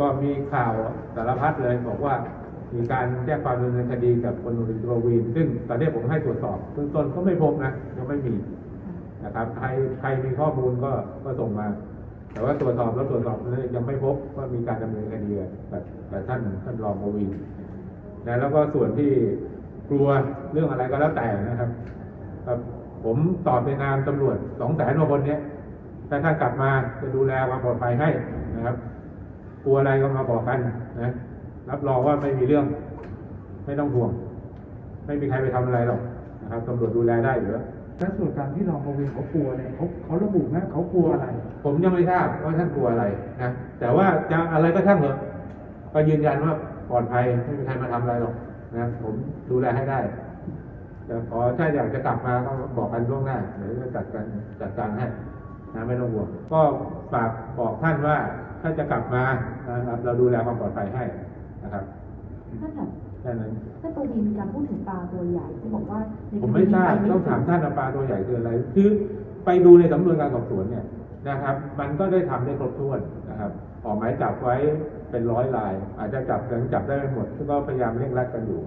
ก็มีข่าวสารพัดเลยบอกว่ามีการแจ้งความดำเนินคดีกับคนอุตรวีน ซึ่งตอนนี้ผมให้ตรวจสอบเบื้องต้นก็ไม่พบนะยังไม่มีนะครับ ใครใครมีข้อมูลก็ก็ส่งมา แต่ว่าตรวจสอบแล้วตรวจสอบแล้วยังไม่พบว่ามีการดำเนินคดีกับกับท่านท่านรองปวีนนะแล้วก็ส่วนที่กลัวเรื่องอะไรก็แล้วแต่นะครับครับผมตอบในนามตำรวจสองแสนกว่าคนเนี้ยถ้าท่านกลับมาจะดูแลความปลอดภัยให้นะครับ ลัวอะไรก็มาบอกกันนะรับรองว่าไม่มีเรื่อง ไม่ต้องห่วง ไม่มีใครไปทำอะไรหรอกนะครับตำรวจดูแลได้อยู่แล้วและส่วนการที่รองประวินเขากลัวเนี่ยเขาเขาระบุไหมเขากลัวอะไร ผมยังไม่ทราบว่าท่านกลัวอะไรนะแต่ว่าจะอะไรก็ช่างเถอะก็ยืนยันว่าปลอดภัยไม่มีใครมาทำอะไรหรอกนะผมดูแลให้ได้แต่ขอถ้าอยากจะกลับมาก็บอกกันล่วงหน้าเดี๋ยวจะจัดการจัดการให้ นะไม่ต้องห่วง ก็ฝากบอกท่านว่าถ้าจะกลับมานะครับเราดูแลความปลอดภัยให้นะครับท่านค่ะแค่นั้นท่านปวีมีการพูดถึงปลาตัวใหญ่ที่บอกว่าในผมไม่ทราบคดีนี้ต้องถามท่านว่าปลาตัวใหญ่คืออะไร คือไปดูในสำนวนการสอบสวนเนี่ยนะครับ มันก็ได้ทำได้ครบถ้วนนะครับออกหมายจับไว้เป็นร้อยลาย อาจจะจับยังจับได้ไม่หมดซึ่งก็พยายามเร่งรัดกันอยู่